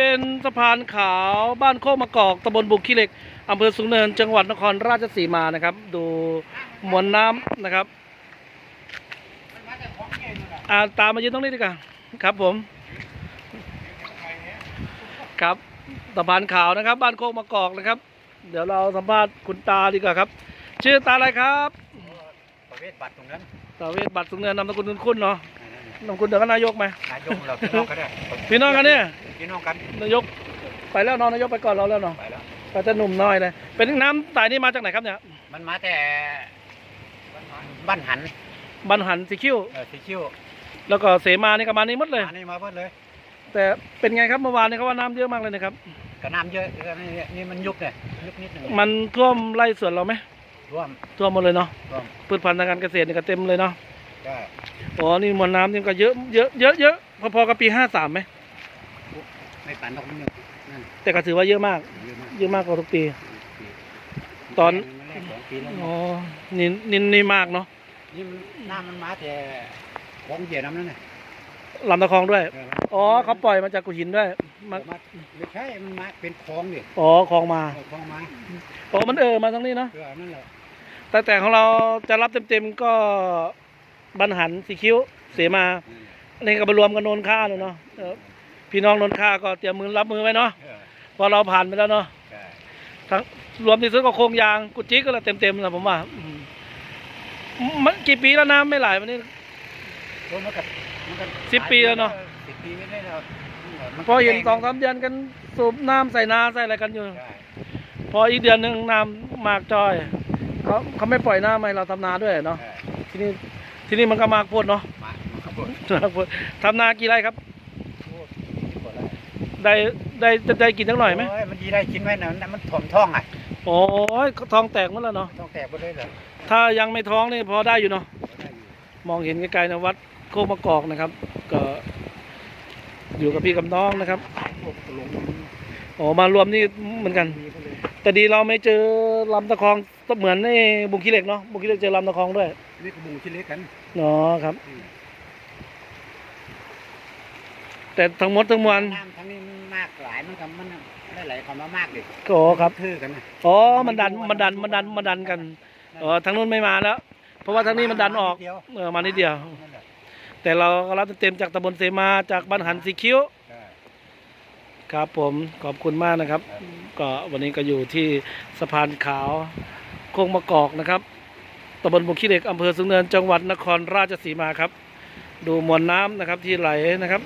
วณสะพานขาวบ้านโคกมะกอกตำบลบุกขี้เหล็กอำเภอสูงเนิน จังหวัดนครราชสีมานะครับ ดูมวลน้ำนะครับอ่าตามมายืนตรงนี้ดีกว่าครับผม ครับสะพานขาวนะครับ บ้านโคกมะกอกนะครับ เดี๋ยวเราสัมภาษณ์คุณตาดีกว่าครับ ชื่อตาอะไรครับประเวศบัตรตรงนั้นตาเวทบัตรสูงเนินนามสกุลคุณคุณเนาะ นามสกุลเดียวกับนายกไหมนายกเราพี่น้องก็ได้พี่น้องกันเนี่ยพี่น้องกันนายก ไปแล้วเนอนนายกไปก่อนเราแล้วเนาะไปแล้วไปแต่หนุ่มน้อยเลย เป็นน้ำสายนี้มาจากไหนครับเนี่ย มันมาแต่บ้านหันบันหันสีคิ้วเออสีคิ้วแล้วก็เสมานี่ก็มานี่หมดเลยอันนี้มาเพิ่นเลย แต่เป็นไงครับเมื่อวานนี้เขาว่าน้ำเยอะมากเลยนะครับกระน้ำเยอะนี่นี่มันยุบเนี่ยยุบนิดหนึ่งมันท่วมไร่สวนเราไหมร่วมท่วมหมดเลยเนาะร่วมพืชพันธุ์ทางการเกษตรนี่ก็เต็มเลยเนาะ ก็อ๋อ นี่มวลน้ำนี่ก็เยอะเยอะเยอะเยอะพอๆกับปีห้าสามไหมไม่ปั่นดอกมันนั่นแต่ก็ถือว่าเยอะมาก เยอะมากเยอะมากกว่าทุกปี ตอนมันแรกสองปีแล้วอ๋อ นี่นี่นี่มากเนาะนี่มันน้ำมันมาแต่ของเหยียน้ำนั่นน่ะลำตะคองด้วยเอออ๋อเขาปล่อยมาจากกุหินด้วยมัมานไม่ใช่ มันมาเป็นคลองดิอ๋อคลองมาเอาคลองมาอ๋อมันเออมาทั้งนี้เนาะ เออนั่นแหละแต่แต่ของเราจะรับเต็มๆก็ บันหันสีคิ้ว เสมานั่นแหละนี่ก็มารวมกันโนนค่าเลยเนาะเออพี่น้องโนนค่าก็เตรียมมือรับมือไว้เนาะเออเพอเราผ่านไปแล้วเนาะใช่ทั้งรวมที่ซื้อก็โครงยางกุจิกก็ละเต็มๆนะผมว่าอืมมันกี่ปีแล้วน้ำไม่ไหลวันนี้รวมมันก็มันก็สิบปีแล้วเนอะสิบปีไม่ได้แล้วมันพอเห็นสองสามเดือนกันสูบน้ำใส่นาใส่อะไรกันอยู่ใช่พออีกเดือนหนึ่งน้ำมากจอยเขาเขาไม่ปล่อยน้ำให้เราทำนาด้วยเนาะใช่ที่นี่ ที่นี่มันก็มากโพดเนาะมามาครับผมมากโพดทำนากี่ไร่ครับโอ้ยกดอะไรได้ได้ได้ได้กินสักหน่อยไหมโมันยีได้กินไหมนะนั่นมันถ่วมท้องอะโอ้ยท้องแตกหมดแล้วเนาะท้องแตกหมดเลยเหรอถ้ายังไม่ท้องนี่พอได้อยู่เนาะได้อยู่มองเห็นไกลๆนะวัดโคกมะกอกนะครับ ก็อยู่กับพี่กับน้องนะครับพวกหลงโอ้มารวมนี่เหมือนกันมีเขาเลย แต่ดีเราไม่เจอลำตะคองเหมือนในบุงขี้เหล็กเนาะบุงขี้เหล็กเจอลำตะคองด้วยนี่กระบุงชิ้นเล็กกันเนาะครับ แต่ทั้งหมดทั้งมวลน้ำทั้งนี้มันมากหลายมันก็มันได้ไหลเข้ามามากดิก็อ๋อครับทื่อกันนะอ๋อมันดันมันดันมันดันมันดันกันอ๋อทางนู้นไม่มาแล้ว เพราะว่าทางนี้มันดันออกเดียวเออมานิดเดียวนั่นแหละแต่เราก็รับเต็มๆจากตำบลเสมาจากบ้านหันสีคิ้วใช่ ครับผมขอบคุณมากนะครับครับ ก็วันนี้ก็อยู่ที่สะพานขาวโคงมะกอกนะครับตำบลบุงขี้เหล็กอำเภอสุงเนินจังหวัดนครราชสีมาครับ ดูมวลน้ำนะครับที่ไหลนะครับ